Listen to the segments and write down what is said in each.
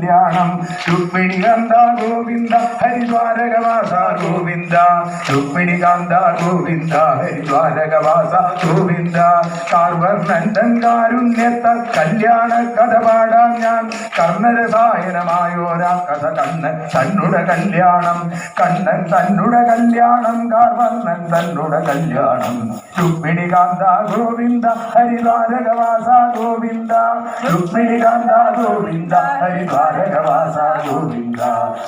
കല്യാണം. രുക്മിണി കാന്ത ഗോവിന്ദ ഹരിദ്വാരകവാസ ഗോവിന്ദ. രുക്മിണി കാന്ത ഗോവിന്ദ ഹരിദ്വാരകവാസ ഗോവിന്ദ. കാർവർണൻ കാരുണ്യത്ത കല്യാണ കഥ പാടാൻ ഞാൻ. കർണരസായനമായോരാ കഥ കണ്ണൻ തന്നുട കല്യാണം. കണ്ണൻ തന്നുടെ കല്യാണം കാർവർണൻ തന്നുട കല്യാണം. രുക്മിണി കാന്ത ഗോവിന്ദ ഹരിദ്വാരകവാസ ഗോവിന്ദ. രുക്മിണി കാന്ത ഗോവിന്ദ ഹരിദ്വാരകവാസ ഗോവിന്ദ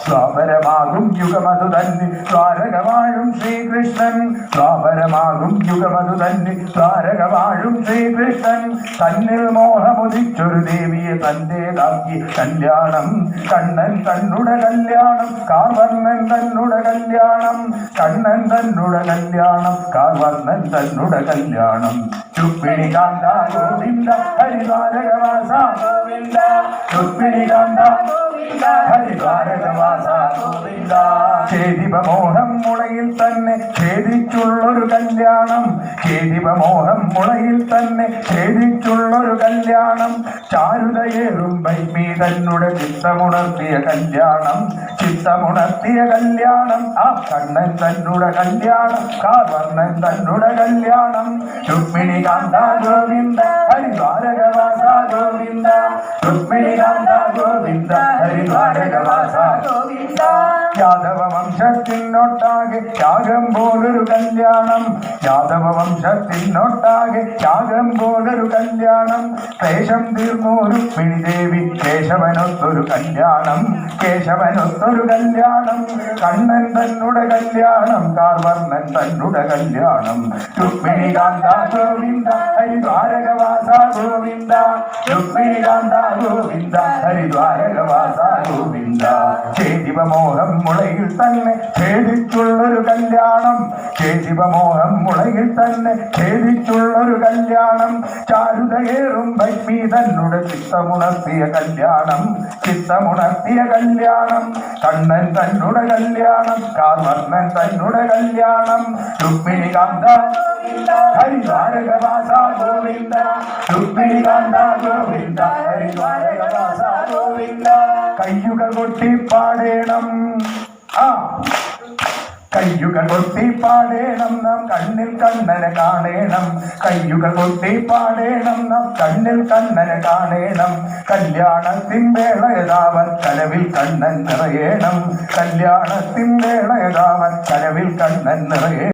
സ്വാപരമാകും യുഗമതു തന്നെ ദ്വാരകവാഴും ശ്രീകൃഷ്ണൻ. സ്വാപരമാകും യുഗമതു തന്നെ ദ്വാരകവാഴും ശ്രീകൃഷ്ണൻ. തന്നിൽ മോഹമുദിച്ചൊരു ദേവിയെ തന്റേതാക്കി കല്യാണം. കണ്ണൻ തന്നുടെ കല്യാണം കാർവർണൻ തന്നുട കല്യാണം. കണ്ണൻ തന്നുട കല്യാണം കാർവർണൻ തന്നുടെ കല്യാണം. ചുപ്പിണി കാന്ത ഗോവിന്ദ രുക്മിണി കാന്ത ചേതിപമോഹം മുളയിൽ തന്നെ ഛേദിച്ചുള്ളൊരു കല്യാണം. ചേതിപമോഹം മുളയിൽ തന്നെ ഛേദിച്ചുള്ളൊരു കല്യാണം. ചാരുതയേറും ബൈമി തന്നുടെ ചിത്തമുണർത്തിയ കല്യാണം. ചിത്തമുണർത്തിയ കല്യാണം. ആ കണ്ണൻ തന്നുടെ കല്യാണം. കാർവർണൻ തന്നുടെ കല്യാണം. രുക്മിണി കാന്ത ഗോവിന്ദ ഹരിദ്വാരകവാസ യാദവ വംശത്തിനൊട്ടാകെ ത്യാഗം പോലൊരു കല്യാണം. യാദവ വംശത്തിനൊട്ടാകെ ത്യാഗം പോലൊരു കല്യാണം. ക്ലേശം തീർന്നൊരു രുക്മിണി കേശവനൊത്തൊരു കല്യാണം. കേശവനൊത്തൊരു കല്യാണം. കണ്ണൻ തന്നുടെ കല്യാണം കാർവർണൻ തന്നുടെ കല്യാണം. രുക്മിണി കാന്ത ഗോവിന്ദ ഗോവിന്ദ രുക്മിണി കാന്ത ഗോവിന്ദ ഹരിദ്വാരകവാസ ഗോവിന്ദ. ചേതിവമോഹം മുളയിൽ തന്നെ ഛേദിച്ചുള്ളൊരു കല്യാണം. ചേതിവമോഹം മുളയിൽ തന്നെ ഛേദിച്ചുള്ളൊരു കല്യാണം. ചാരുതയേറും ഭക്തി തന്നുടെ ചിത്തമുണർത്തിയ കല്യാണം. ചിത്തമുണർത്തിയ കല്യാണം. കണ്ണൻ തന്നുടെ കല്യാണം. കാർവർണൻ തന്നുടെ കല്യാണം. രുക്മിണി കാന്ത ഗോവിന്ദ ഗോവിന്ദ ഗോവിന്ദ കയ്യുകൾ കൊട്ടി പാടേണം ആ കയ്യുകൾ കൊട്ടി പാടേണം നാം കണ്ണിൽ കണ്ണനെ കാണേണം. കയ്യുകൾ കൊട്ടി പാടേണം നാം കണ്ണിൽ കണ്ണനെ കാണേണം. കല്യാണത്തിൻ വേളയതാവൻ കലവിൽ കണ്ണൻ നിറയേണം. കല്യാണത്തിൻ വേളയതാവൻ കലവിൽ കണ്ണൻ നിറയേ